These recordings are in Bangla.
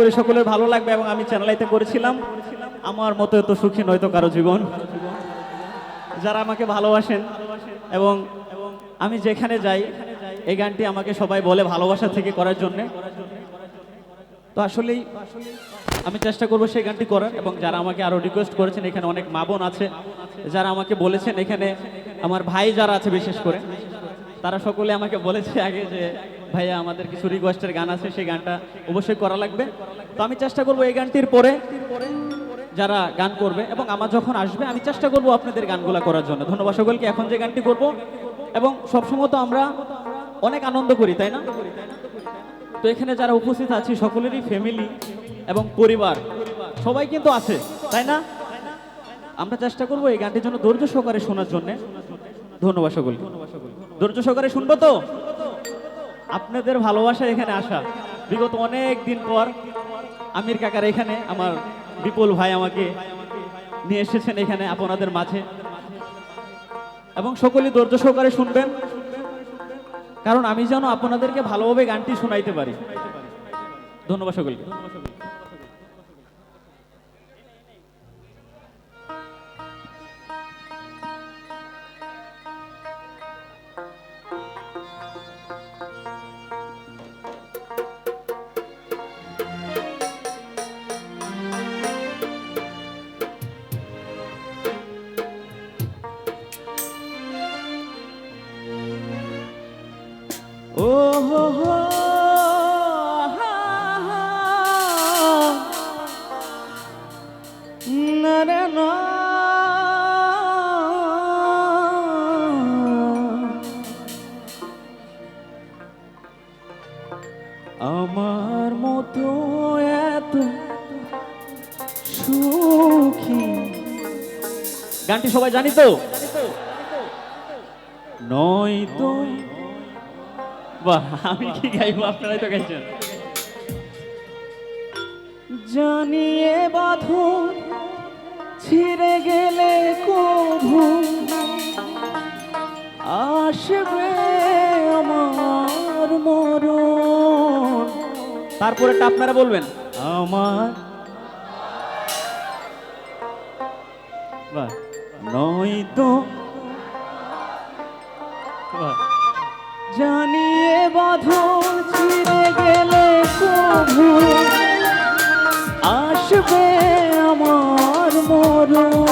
করে সকলের ভালো লাগবে এবং আমি চ্যানেলাইতে করেছিলাম। আমার মতো এত সুখী নয়তো কারও জীবন। যারা আমাকে ভালোবাসেন এবং আমি যেখানে যাই, এই গানটি আমাকে সবাই বলে ভালোবাসা থেকে করার জন্য। তো আসলেই আমি চেষ্টা করব সেই গানটি করার এবং যারা আমাকে আরও রিকোয়েস্ট করেছেন, এখানে অনেক মা বোন আছে, যারা আমাকে বলেছেন, এখানে আমার ভাই যারা আছে বিশেষ করে, তারা সকলে আমাকে বলেছে আগে যে ভাইয়া, আমাদের কিছু রিকোয়েস্টের গান আছে, সেই গানটা অবশ্যই করা লাগবে। তো আমি চেষ্টা করব এই গানটির পরে যারা গান করবে এবং আমার যখন আসবে, আমি চেষ্টা করব আপনাদের গানগুলো করার জন্য। ধন্যবাদ সকলকে, এখন যে গানটি করব। এবং সবসময় তো আমরা অনেক আনন্দ করি, তাই না? তো এখানে যারা উপস্থিত আছি, সকলেরই ফ্যামিলি এবং পরিবার, সবাই কিন্তু আছে, তাই না? আমরা চেষ্টা করব এই গানটির জন্য ধৈর্য সহকারে শোনার জন্য। ধন্যবাদ সকলকে। ধৈর্য সহকারে শুনব তো? আপনাদের ভালোবাসা এখানে আসা। বিগত অনেক দিন পর আমির কাকার এখানে আমার বিপুল ভাই আমাকে নিয়ে এসেছেন এখানে আপনাদের মাঝে। এবং সকলে ধৈর্য সহকারে শুনবেন, কারণ আমি যেন আপনাদেরকে ভালোভাবে গানটি শোনাইতে পারি। ধন্যবাদ সকলকে। আমার মতো এত সুখী। গানটি সবাই জানি তো? নয় তো? বাহ, আমি কি গাইবো? আপনারাই তো গাইছেন। জানিয়ে বাঁধন ছিঁড়ে গেলে কভু আসবে তারপরেটা আপনারা বলবেন। আমার নয় তো জানিয়ে বাঁধন ছিঁড়ে গেলে আসবে আমার মরণ।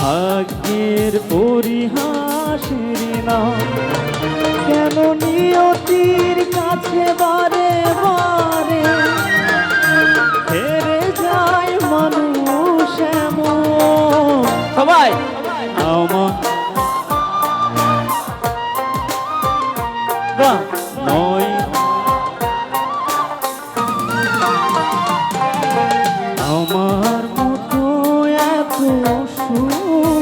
ভাগ্যের পরিহাসের নাম কেন নিয়তির কাছে বারে বারে হেরে যায় মানুষ এমন? সবাই সুর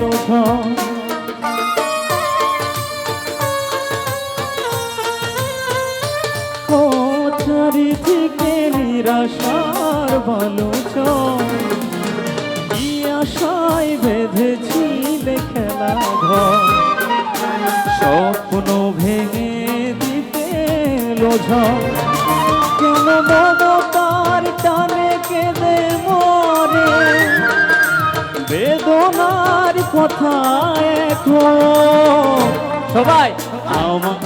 লোভ ও চারিদিকে নিরাশার বালুচ কি আশায় বেঁধেছিলে খেলা ঘর স্বপ্ন ভেঙে দিতে কেন বেদনার কথা এখন সবাই। আমার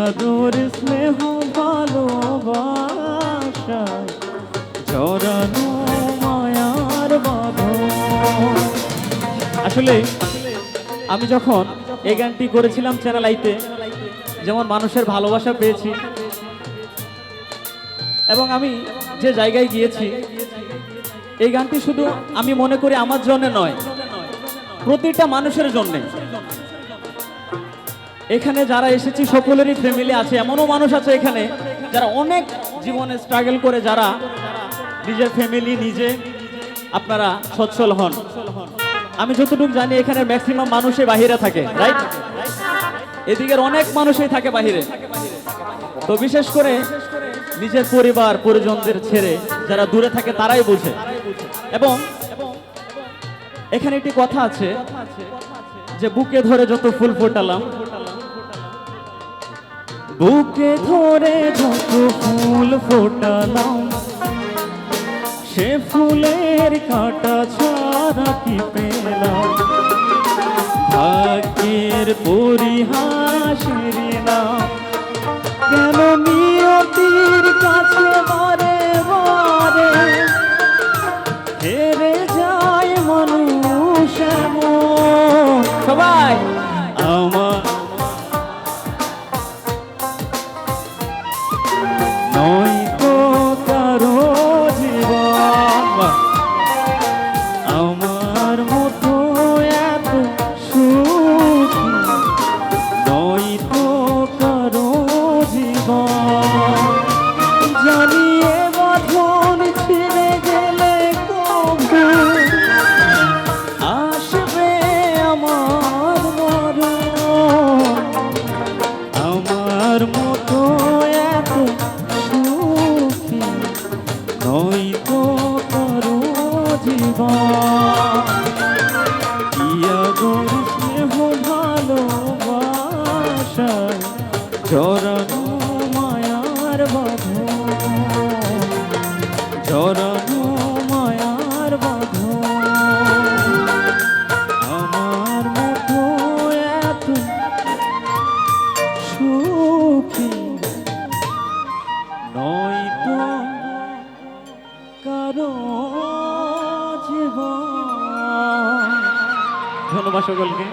আদর স্নেহ ভালোবাসা জড়ানো মায়ার আসলে আমি যখন এই গানটি করেছিলাম চ্যানেল আইতে যেমন মানুষের ভালোবাসা পেয়েছি, এবং আমি যে জায়গায় গিয়েছি, এই গানটি শুধু আমি মনে করি আমার জন্য নয়, প্রতিটা মানুষের জন্য। এখানে যারা এসেছি, সকলেরই ফ্যামিলি আছে, এমনও মানুষ আছে এখানে যারা অনেক জীবনে স্ট্রাগল করে, যারা নিজের ফ্যামিলি নিজে আপনারা সচ্ছল হন। আমি যতটুকু জানি, এখানে ম্যাক্সিমাম মানুষই বাহিরে থাকে রাইট এদিকের অনেক মানুষই থাকে বাহিরে। তো বিশেষ করে নিজের পরিবার, পরিজনদের ছেড়ে যারা দূরে থাকে, তারাই বোঝে। এবং এখানে একটি কথা আছে যে, বুকে ধরে যত ফুল ফোটালাম বুকে ধরে যত ফুল ফোটালাম, সে ফুলের কাটা ছাড়া কি পেলাম? ভাগ্যের পরিহাসের নাম কেন নিয়তির কাছে বারে জীবন ধন্যবাদ সকলকে